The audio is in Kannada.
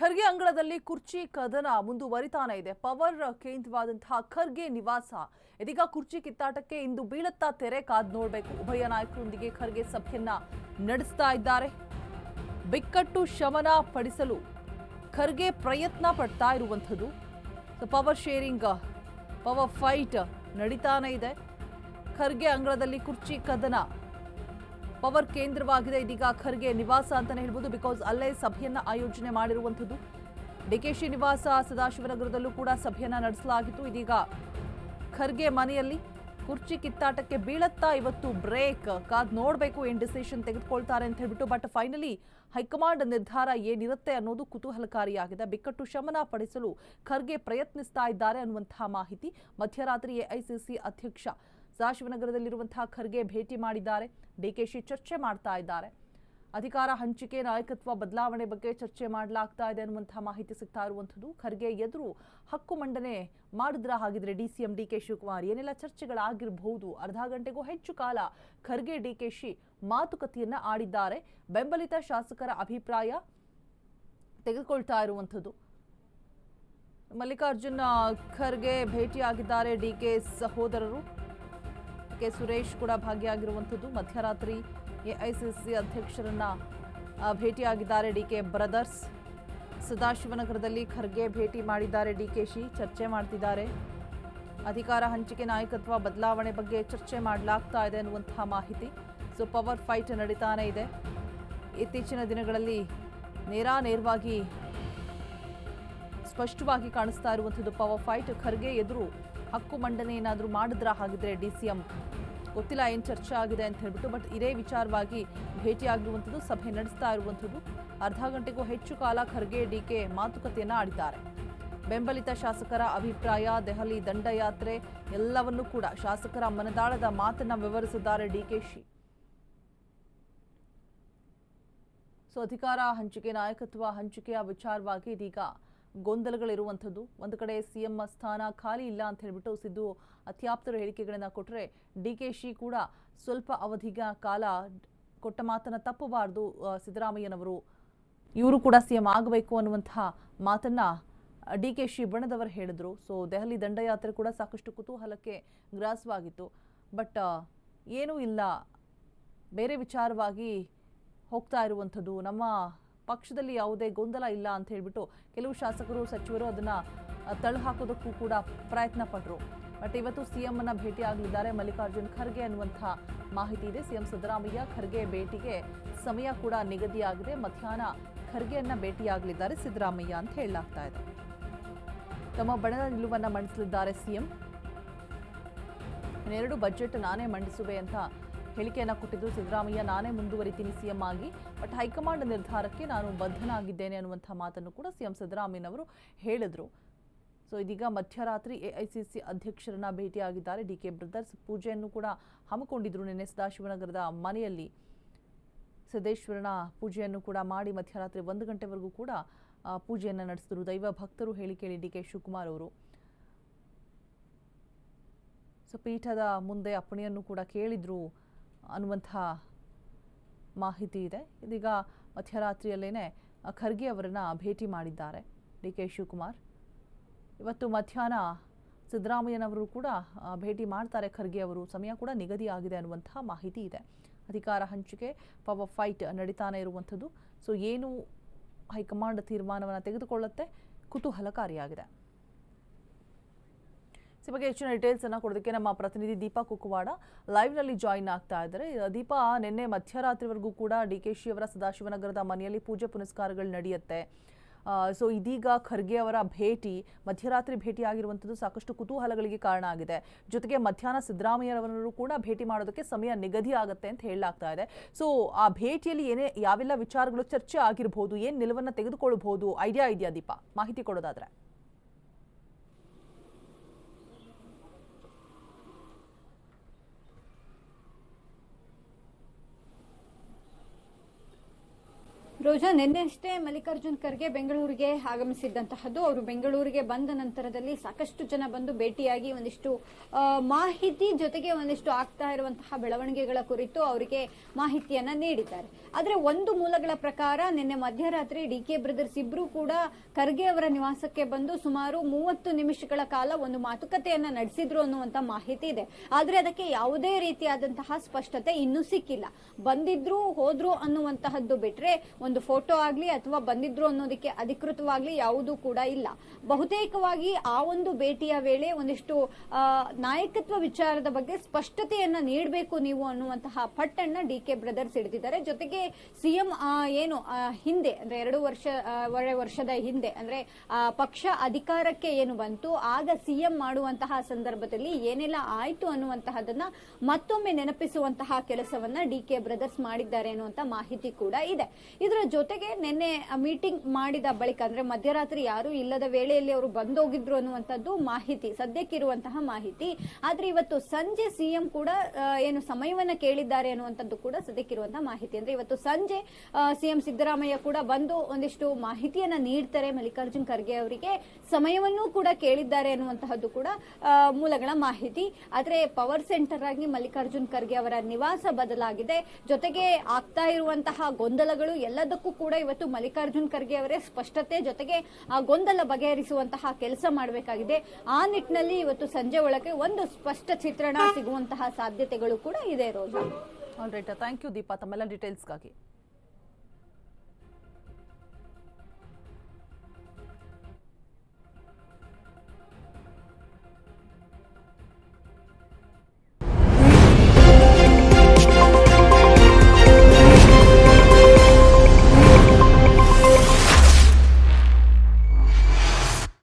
ಖರ್ಗೆ ಅಂಗಳದಲ್ಲಿ ಕುರ್ಚಿ ಕದನ ಮುಂದುವರಿತಾನೆ ಇದೆ. ಪವರ್ ಕೇಂದ್ರವಾದಂತಹ ಖರ್ಗೆ ನಿವಾಸ. ಇದೀಗ ಕುರ್ಚಿ ಕಿತ್ತಾಟಕ್ಕೆ ಇಂದು ಬೀಳತ್ತಾ ತೆರೆ ಕಾದ್ ನೋಡಬೇಕು. ಉಭಯ ನಾಯಕರೊಂದಿಗೆ ಖರ್ಗೆ ಸಭೆಯನ್ನ ನಡೆಸ್ತಾ ಇದ್ದಾರೆ. ಬಿಕ್ಕಟ್ಟು ಶಮನ ಪಡಿಸಲು ಖರ್ಗೆ ಪ್ರಯತ್ನ ಪಡ್ತಾ ಇರುವಂಥದ್ದು. ಪವರ್ ಶೇರಿಂಗ್ ಪವರ್ ಫೈಟ್ ನಡೀತಾನೆ ಇದೆ. ಖರ್ಗೆ ಅಂಗಳದಲ್ಲಿ ಕುರ್ಚಿ ಕದನ. ಪವರ್ ಕೇಂದ್ರವಾಗಿದೆ. ಇದೀಗ ಖರ್ಗೆ ನಿವಾಸ ಅಂತಲೇ ಹೇಳ್ಬೋದು. ಬಿಕಾಸ್ ಅಲ್ಲೇ ಸಭೆಯನ್ನ ಆಯೋಜನೆ ಮಾಡಿರುವಂಥದ್ದು. ಡಿಕೆಶಿ ನಿವಾಸ ಸದಾಶಿವನಗರದಲ್ಲೂ ಕೂಡ ಸಭೆಯನ್ನ ನಡೆಸಲಾಗಿತ್ತು. ಇದೀಗ ಖರ್ಗೆ ಮನೆಯಲ್ಲಿ ಕುರ್ಚಿ ಕಿತ್ತಾಟಕ್ಕೆ ಬೀಳತ್ತಾ ಇವತ್ತು ಬ್ರೇಕ್. ಕಾದ್ ನೋಡಬೇಕು ಏನ್ ಡಿಸಿಷನ್ ತೆಗೆದುಕೊಳ್ತಾರೆ ಅಂತ ಹೇಳ್ಬಿಟ್ಟು. ಬಟ್ ಫೈನಲಿ ಹೈಕಮಾಂಡ್ ನಿರ್ಧಾರ ಏನಿರುತ್ತೆ ಅನ್ನೋದು ಕುತೂಹಲಕಾರಿಯಾಗಿದೆ. ಬಿಕ್ಕಟ್ಟು ಶಮನ ಪಡಿಸಲು ಖರ್ಗೆ ಪ್ರಯತ್ನಿಸ್ತಾ ಇದ್ದಾರೆ ಅನ್ನುವಂತಹ ಮಾಹಿತಿ. ಮಧ್ಯರಾತ್ರಿ ಎಐಸಿಸಿ ಅಧ್ಯಕ್ಷ ಸದಾಶಿವನಗರದಲ್ಲಿರುವಂತಹ ಖರ್ಗೆ ಭೇಟಿ ಮಾಡಿದ್ದಾರೆ. ಡಿಕೆಶಿ ಚರ್ಚೆ ಮಾಡ್ತಾ ಇದ್ದಾರೆ. ಅಧಿಕಾರ ಹಂಚಿಕೆ, ನಾಯಕತ್ವ ಬದಲಾವಣೆ ಬಗ್ಗೆ ಚರ್ಚೆ ಮಾಡಲಾಗ್ತಾ ಇದೆ ಅನ್ನುವಂತಹ ಮಾಹಿತಿ ಸಿಗ್ತಾ ಇರುವಂಥದ್ದು. ಖರ್ಗೆ ಎದುರು ಹಕ್ಕು ಮಂಡನೆ ಮಾಡಿದ್ರ ಹಾಗಿದ್ರೆ D C M D K Shivakumar ಏನೆಲ್ಲ ಚರ್ಚೆಗಳಾಗಿರಬಹುದು? ಅರ್ಧ ಗಂಟೆಗೂ ಹೆಚ್ಚು ಕಾಲ ಖರ್ಗೆ ಡಿ ಕೆ ಶಿ ಮಾತುಕತೆಯನ್ನ ಆಡಿದ್ದಾರೆ. ಬೆಂಬಲಿತ ಶಾಸಕರ ಅಭಿಪ್ರಾಯ ತೆಗೆದುಕೊಳ್ತಾ ಇರುವಂಥದ್ದು. ಮಲ್ಲಿಕಾರ್ಜುನ್ ಖರ್ಗೆ ಭೇಟಿಯಾಗಿದ್ದಾರೆ ಡಿ ಕೆ ಸಹೋದರರು. ಕೆ ಸುರೇಶ್ ಕೂಡ ಭಾಗಿಯಾಗಿರುವಂಥದ್ದು. ಮಧ್ಯರಾತ್ರಿ ಎಐಸಿಸಿ ಅಧ್ಯಕ್ಷರನ್ನ ಭೇಟಿಯಾಗಿದ್ದಾರೆ ಡಿ ಕೆ ಬ್ರದರ್ಸ್. ಸದಾಶಿವನಗರದಲ್ಲಿ ಖರ್ಗೆ ಭೇಟಿ ಮಾಡಿದ್ದಾರೆ ಡಿ ಕೆ ಶಿ, ಚರ್ಚೆ ಮಾಡ್ತಿದ್ದಾರೆ. ಅಧಿಕಾರ ಹಂಚಿಕೆ ನಾಯಕತ್ವ ಬದಲಾವಣೆ ಬಗ್ಗೆ ಚರ್ಚೆ ಮಾಡಲಾಗ್ತಾ ಇದೆ ಅನ್ನುವಂತಹ ಮಾಹಿತಿ. ಸೊ, ಪವರ್ ಫೈಟ್ ನಡೀತಾನೆ ಇದೆ. ಇತ್ತೀಚಿನ ದಿನಗಳಲ್ಲಿ ನೇರಾನೇರವಾಗಿ ಸ್ಪಷ್ಟವಾಗಿ ಕಾಣಿಸ್ತಾ ಇರುವಂಥದ್ದು ಪವರ್ ಫೈಟ್. ಖರ್ಗೆ ಎದುರು ಹಕ್ಕು ಮಂಡನೆ ಏನಾದರೂ ಮಾಡಿದ್ರ ಹಾಗಿದ್ರೆ ಡಿ ಸಿ ಎಂ ಗೊತ್ತಿಲ್ಲ, ಏನು ಚರ್ಚೆ ಆಗಿದೆ ಅಂತ ಹೇಳ್ಬಿಟ್ಟು, ಬಟ್ ಇದೇ ವಿಚಾರವಾಗಿ ಭೇಟಿಯಾಗಿರುವಂಥದ್ದು, ಸಭೆ ನಡೆಸ್ತಾ ಇರುವಂಥದ್ದು. ಅರ್ಧ ಗಂಟೆಗೂ ಹೆಚ್ಚು ಕಾಲ ಖರ್ಗೆ ಡಿ ಕೆ ಮಾತುಕತೆಯನ್ನು ಆಡಿದ್ದಾರೆ. ಬೆಂಬಲಿತ ಶಾಸಕರ ಅಭಿಪ್ರಾಯ, ದೆಹಲಿ ದಂಡಯಾತ್ರೆ ಎಲ್ಲವನ್ನೂ ಕೂಡ ಶಾಸಕರ ಮನದಾಳದ ಮಾತನ್ನು ವಿವರಿಸಿದ್ದಾರೆ ಡಿಕೆಶಿ ಸೊ, ಅಧಿಕಾರ ಹಂಚಿಕೆ, ನಾಯಕತ್ವ ಹಂಚಿಕೆಯ ವಿಚಾರವಾಗಿ ಇದೀಗ ಗೊಂದಲಗಳಿರುವಂಥದ್ದು. ಒಂದು ಕಡೆ ಸಿಎಂ ಸ್ಥಾನ ಖಾಲಿ ಇಲ್ಲ ಅಂತ ಹೇಳಿಬಿಟ್ಟು ಸಿದ್ದು ಅತ್ಯಾಪ್ತರ ಹೇಳಿಕೆಗಳನ್ನು ಕೊಟ್ಟರೆ ಡಿ ಕೆ ಶಿ ಕೂಡ ಸ್ವಲ್ಪ ಅವಧಿಗ ಕಾಲ ಕೊಟ್ಟ ಮಾತನ್ನ ತಪ್ಪಬಾರದು ಸಿದ್ದರಾಮಯ್ಯನವರು. ಇವರು ಕೂಡ ಸಿಎಂ ಆಗಬೇಕು ಅನ್ನುವಂತಹ ಮಾತನ್ನ ಡಿ ಕೆ ಶಿ ಬಣದವರು ಹೇಳಿದ್ರು. ಸೊ, ದೆಹಲಿ ದಂಡಯಾತ್ರೆ ಕೂಡ ಸಾಕಷ್ಟು ಕುತೂಹಲಕ್ಕೆ ಗ್ರಾಸವಾಗಿತ್ತು. ಬಟ್ ಏನೂ ಇಲ್ಲ. ಬೇರೆ ವಿಚಾರವಾಗಿ ಹೋಗ್ತಾ ಇರುವಂಥದ್ದು ನಮ್ಮ ಪಕ್ಷದಲ್ಲಿ ಯಾವುದೇ ಗೊಂದಲ ಇಲ್ಲ ಅಂತ ಹೇಳ್ಬಿಟ್ಟು ಕೆಲವು ಶಾಸಕರು, ಸಚಿವರು ಅದನ್ನ ತಳ್ಳುಹಾಕೋದಕ್ಕೂ ಕೂಡ ಪ್ರಯತ್ನ ಪಟ್ಟರು ಬಟ್ ಇವತ್ತು ಸಿಎಂ ಅನ್ನ ಭೇಟಿ ಆಗಲಿದ್ದಾರೆ ಮಲ್ಲಿಕಾರ್ಜುನ್ ಖರ್ಗೆ ಅನ್ನುವಂಥ ಮಾಹಿತಿ ಇದೆ. ಸಿಎಂ ಸಿದ್ದರಾಮಯ್ಯ ಖರ್ಗೆ ಭೇಟಿಗೆ ಸಮಯ ಕೂಡ ನಿಗದಿಯಾಗಿದೆ. ಮಧ್ಯಾಹ್ನ ಖರ್ಗೆಯನ್ನ ಭೇಟಿಯಾಗಲಿದ್ದಾರೆ ಸಿದ್ದರಾಮಯ್ಯ ಅಂತ ಹೇಳಲಾಗ್ತಾ ಇದೆ. ತಮ್ಮ ಬಣದ ನಿಲುವನ್ನ ಮಂಡಿಸಲಿದ್ದಾರೆ ಸಿಎಂ. ಇನ್ನೆರಡು ಬಜೆಟ್ ನಾನೇ ಮಂಡಿಸುವೆ ಅಂತ ಹೇಳಿಕೆಯನ್ನ ಕೊಟ್ಟಿದ್ದು ಸಿದ್ದರಾಮಯ್ಯ. ನಾನೇ ಮುಂದುವರಿತೀನಿ ಸಿಎಂ ಆಗಿ. ಬಟ್ ಹೈಕಮಾಂಡ್ ನಿರ್ಧಾರಕ್ಕೆ ನಾನು ಬದ್ಧನಾಗಿದ್ದೇನೆ ಅನ್ನುವಂಥ ಮಾತನ್ನು ಕೂಡ ಸಿಎಂ ಸಿದ್ದರಾಮಯ್ಯನವರು ಹೇಳಿದರು. ಸೊ, ಇದೀಗ ಮಧ್ಯರಾತ್ರಿ ಎಐಸಿಸಿ ಅಧ್ಯಕ್ಷರನ್ನ ಭೇಟಿಯಾಗಿದ್ದಾರೆ. ಡಿ ಕೆ ಬ್ರದರ್ಸ್ ಪೂಜೆಯನ್ನು ಕೂಡ ಹಮ್ಮಿಕೊಂಡಿದ್ರು ನಿನ್ನೆ ಸದಾಶಿವನಗರದ ಮನೆಯಲ್ಲಿ. ಸಿದ್ದೇಶ್ವರನ ಪೂಜೆಯನ್ನು ಕೂಡ ಮಾಡಿ ಮಧ್ಯರಾತ್ರಿ ಒಂದು ಗಂಟೆವರೆಗೂ ಕೂಡ ಪೂಜೆಯನ್ನು ನಡೆಸಿದರು. ದೈವ ಭಕ್ತರು ಹೇಳಿ ಕೇಳಿ ಡಿ ಕೆ ಶಿವಕುಮಾರ್ ಅವರು. ಸೊ, ಪೀಠದ ಮುಂದೆ ಅಪ್ಪಣೆಯನ್ನು ಕೂಡ ಕೇಳಿದ್ರು. ಅನ್ನುವಂಥ ಮಾಹಿತಿ ಇದೆ. ಇದೀಗ ಮಧ್ಯರಾತ್ರಿಯಲ್ಲೇ ಖರ್ಗೆ ಅವರನ್ನ ಭೇಟಿ ಮಾಡಿದ್ದಾರೆ ಡಿ ಕೆ ಶಿವಕುಮಾರ್. ಇವತ್ತು ಮಧ್ಯಾಹ್ನ ಸಿದ್ದರಾಮಯ್ಯನವರು ಕೂಡ ಭೇಟಿ ಮಾಡ್ತಾರೆ ಖರ್ಗೆ ಅವರು. ಸಮಯ ಕೂಡ ನಿಗದಿ ಆಗಿದೆ ಅನ್ನುವಂತಹ ಮಾಹಿತಿ ಇದೆ. ಅಧಿಕಾರ ಹಂಚಿಕೆ ಪವರ್ ಫೈಟ್ ನಡೀತಾನೆ ಇರುವಂಥದ್ದು. ಸೊ, ಏನು ಹೈಕಮಾಂಡ್ ತೀರ್ಮಾನವನ್ನು ತೆಗೆದುಕೊಳ್ಳುತ್ತೆ? ಕುತೂಹಲಕಾರಿಯಾಗಿದೆ. ಈ ಬಗ್ಗೆ ಹೆಚ್ಚಿನ ಡೀಟೇಲ್ಸ್ ಅನ್ನ ಕೊಡೋದಕ್ಕೆ ನಮ್ಮ ಪ್ರತಿನಿಧಿ ದೀಪಾ ಕುಕ್ವಾಡ ಲೈವ್ನಲ್ಲಿ ಜಾಯಿನ್ ಆಗ್ತಾ ಇದ್ದಾರೆ. ದೀಪಾ, ನಿನ್ನೆ ಮಧ್ಯರಾತ್ರಿವರೆಗೂ ಕೂಡ ಡಿ ಕೆ ಶಿ ಅವರ ಸದಾಶಿವನಗರದ ಮನೆಯಲ್ಲಿ ಪೂಜೆ ಪುನಸ್ಕಾರಗಳು ನಡೆಯುತ್ತೆ. ಸೊ ಇದೀಗ ಖರ್ಗೆ ಅವರ ಭೇಟಿ, ಮಧ್ಯರಾತ್ರಿ ಭೇಟಿ ಆಗಿರುವಂಥದ್ದು ಸಾಕಷ್ಟು ಕುತೂಹಲಗಳಿಗೆ ಕಾರಣ ಆಗಿದೆ. ಜೊತೆಗೆ ಮಧ್ಯಾಹ್ನ ಸಿದ್ದರಾಮಯ್ಯರವರನ್ನು ಕೂಡ ಭೇಟಿ ಮಾಡೋದಕ್ಕೆ ಸಮಯ ನಿಗದಿ ಆಗುತ್ತೆ ಅಂತ ಹೇಳಲಾಗ್ತಾ ಇದೆ. ಸೊ ಆ ಭೇಟಿಯಲ್ಲಿ ಏನೇ, ಯಾವೆಲ್ಲ ವಿಚಾರಗಳು ಚರ್ಚೆ ಆಗಿರಬಹುದು ಏನು ನಿಲುವನ್ನು ತೆಗೆದುಕೊಳ್ಳಬಹುದು ಐಡಿಯಾ ಇದೆಯಾ ದೀಪಾ? ಮಾಹಿತಿ ಕೊಡೋದಾದ್ರೆ. ರೋಜಾ ನಿನ್ನೆ ಅಷ್ಟೇ ಮಲ್ಲಿಕಾರ್ಜುನ್ ಖರ್ಗೆ ಬೆಂಗಳೂರಿಗೆ ಆಗಮಿಸಿದ್ದಂತಹದ್ದು. ಅವರು ಬೆಂಗಳೂರಿಗೆ ಬಂದ ನಂತರದಲ್ಲಿ ಸಾಕಷ್ಟು ಜನ ಬಂದು ಭೇಟಿಯಾಗಿ ಒಂದಿಷ್ಟು ಮಾಹಿತಿ ಜೊತೆಗೆ ಒಂದಿಷ್ಟು ಆಗ್ತಾ ಇರುವಂತಹ ಬೆಳವಣಿಗೆಗಳ ಕುರಿತು ಅವರಿಗೆ ಮಾಹಿತಿಯನ್ನ ನೀಡಿದ್ದಾರೆ. ಆದರೆ ಒಂದು ಮೂಲಗಳ ಪ್ರಕಾರ ನಿನ್ನೆ ಮಧ್ಯರಾತ್ರಿ ಡಿ ಕೆ ಬ್ರದರ್ಸ್ ಇಬ್ರು ಕೂಡ ಖರ್ಗೆ ಅವರ ನಿವಾಸಕ್ಕೆ ಬಂದು ಸುಮಾರು ಮೂವತ್ತು ನಿಮಿಷಗಳ ಕಾಲ ಒಂದು ಮಾತುಕತೆಯನ್ನ ನಡೆಸಿದ್ರು ಅನ್ನುವಂತ ಮಾಹಿತಿ ಇದೆ. ಆದರೆ ಅದಕ್ಕೆ ಯಾವುದೇ ರೀತಿಯಾದಂತಹ ಸ್ಪಷ್ಟತೆ ಇನ್ನೂ ಸಿಕ್ಕಿಲ್ಲ. ಬಂದಿದ್ರು, ಹೋದ್ರು ಅನ್ನುವಂತಹದ್ದು ಬಿಟ್ರೆ ಒಂದು ಫೋಟೋ ಆಗ್ಲಿ ಅಥವಾ ಬಂದಿದ್ರು ಅನ್ನೋದಕ್ಕೆ ಅಧಿಕೃತವಾಗ್ಲಿ ಯಾವುದೂ ಕೂಡ ಇಲ್ಲ. ಬಹುತೇಕವಾಗಿ ಆ ಒಂದು ಭೇಟಿಯ ವೇಳೆ ಒಂದಿಷ್ಟು ನಾಯಕತ್ವ ವಿಚಾರದ ಬಗ್ಗೆ ಸ್ಪಷ್ಟತೆಯನ್ನ ನೀಡಬೇಕು ನೀವು ಅನ್ನುವಂತಹ ಪಟ್ಟಣ್ಣ ಡಿ ಕೆ ಬ್ರದರ್ಸ್ ಹಿಡಿದಿದ್ದಾರೆ. ಜೊತೆಗೆ ಸಿಎಂ ಏನು ಹಿಂದೆ, ಅಂದ್ರೆ ಎರಡು ವರ್ಷ ವರ್ಷದ ಹಿಂದೆ, ಅಂದ್ರೆ ಪಕ್ಷ ಅಧಿಕಾರಕ್ಕೆ ಏನು ಬಂತು, ಆಗ ಸಿಎಂ ಮಾಡುವಂತಹ ಸಂದರ್ಭದಲ್ಲಿ ಏನೆಲ್ಲ ಆಯ್ತು ಅನ್ನುವಂತಹದನ್ನ ಮತ್ತೊಮ್ಮೆ ನೆನಪಿಸುವಂತಹ ಕೆಲಸವನ್ನ ಡಿ ಕೆ ಬ್ರದರ್ಸ್ ಮಾಡಿದ್ದಾರೆ ಅನ್ನುವಂತ ಮಾಹಿತಿ ಕೂಡ ಇದೆ. ಇದರ ಜೊತೆಗೆ ನಿನ್ನೆ ಮೀಟಿಂಗ್ ಮಾಡಿದ ಬಳಿಕ, ಅಂದ್ರೆ ಮಧ್ಯರಾತ್ರಿ ಯಾರು ಇಲ್ಲದ ವೇಳೆಯಲ್ಲಿ ಅವರು ಬಂದೋಗಿದ್ರು ಅನ್ನುವಂಥದ್ದು ಮಾಹಿತಿ, ಸದ್ಯಕ್ಕಿರುವಂತಹ ಮಾಹಿತಿ. ಆದ್ರೆ ಇವತ್ತು ಸಂಜೆ ಸಿಎಂ ಕೂಡ ಏನು ಸಮಯವನ್ನ ಕೇಳಿದ್ದಾರೆ ಅನ್ನುವಂಥದ್ದು ಕೂಡ ಸದ್ಯಕ್ಕಿರುವಂತಹ ಮಾಹಿತಿ. ಅಂದ್ರೆ ಇವತ್ತು ಸಂಜೆ ಸಿಎಂ ಸಿದ್ದರಾಮಯ್ಯ ಕೂಡ ಬಂದು ಒಂದಿಷ್ಟು ಮಾಹಿತಿಯನ್ನ ನೀಡ್ತಾರೆ ಮಲ್ಲಿಕಾರ್ಜುನ್ ಖರ್ಗೆ ಅವರಿಗೆ. ಸಮಯವನ್ನೂ ಕೂಡ ಕೇಳಿದ್ದಾರೆ ಅನ್ನುವಂತಹದ್ದು ಕೂಡ ಮೂಲಗಳ ಮಾಹಿತಿ. ಆದ್ರೆ ಪವರ್ ಸೆಂಟರ್ ಆಗಿ ಮಲ್ಲಿಕಾರ್ಜುನ್ ಖರ್ಗೆ ಅವರ ನಿವಾಸ ಬದಲಾಗಿದೆ. ಜೊತೆಗೆ ಆಗ್ತಾ ಇರುವಂತಹ ಗೊಂದಲಗಳು ಎಲ್ಲದಕ್ಕೂ ಕೂಡ ಇವತ್ತು ಮಲ್ಲಿಕಾರ್ಜುನ್ ಖರ್ಗೆ ಅವರೇ ಸ್ಪಷ್ಟತೆ ಜೊತೆಗೆ ಆ ಗೊಂದಲ ಬಗೆಹರಿಸುವಂತಹ ಕೆಲಸ ಮಾಡಬೇಕಾಗಿದೆ. ಆ ನಿಟ್ಟಿನಲ್ಲಿ ಇವತ್ತು ಸಂಜೆ ಒಳಗೆ ಒಂದು ಸ್ಪಷ್ಟ ಚಿತ್ರಣ ಸಿಗುವಂತಹ ಸಾಧ್ಯತೆಗಳು ಕೂಡ ಇದೆ Roja. All right thank you Deepa ತಮ್ಮೆಲ್ಲ ಡೀಟೇಲ್ಸ್ಗಾಗಿ